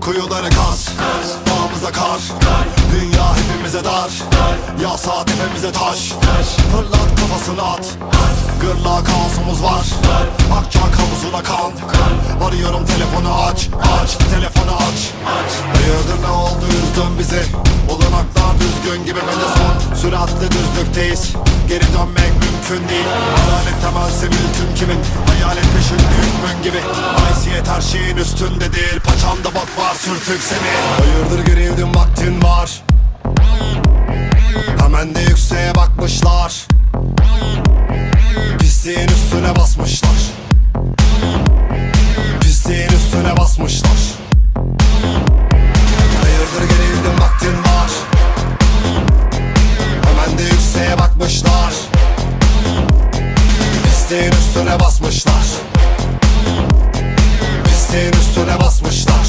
Kuyuları kaz, dağımıza kar. Dünya hepimize dar. Ya saat hepimize taş. Fırlat kafasını at. Gırla kaosumuz var. Akçak havuzuna kan. Arıyorum telefonu aç. Aç. Telefonu aç. Hayırdır ne oldu üzdün bizi? Olanaklar düzgün gibi ve de son? Süratle düzlükteyiz. Geri dönmek mümkün değil Hayalet temelse mülküm kimin? Hayalet peşin hükmün gibi. Haysiyet her şeyin üstünde değil Paçamda bak var sürtük seni. Hayırdır gerildim vaktin var. Hemen de yükseğe bakmışlar. Pisliğin üstüne basmışlar. Pisliğin üstüne basmışlar Pisliğin üstüne basmışlar. Pisliğin üstüne basmışlar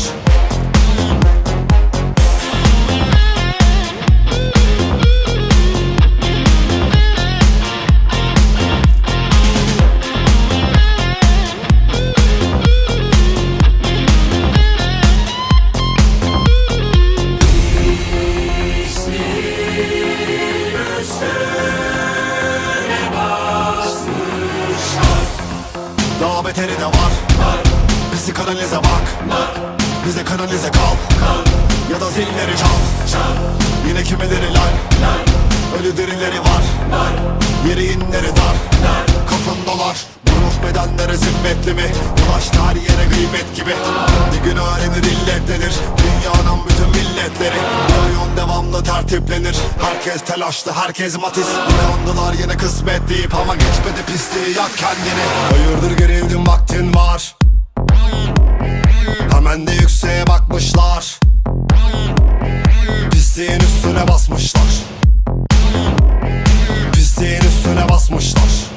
Bizi kanalize bak. Bize kanalize kal. Ya da zilleri çal. Yine kimileri lan Ölü dirileri var. Yeri inleri dar. Kafın dolar. Bu ruh bedenlere zimmetli mi? Ulaştı her yere gıybet gibi. Bir gün öğrenir illet nedir Dünyanın bütün milletleri. Oyun devamlı tertiplenir. Herkes telaşlı herkes matiz. Uyandılar yine kısmet deyip Ama geçmedi pisliği. Yak kendini. Hayırdır gerildim vaktin var Pisliğin üstüne basmışlar. Pisliğin üstüne basmışlar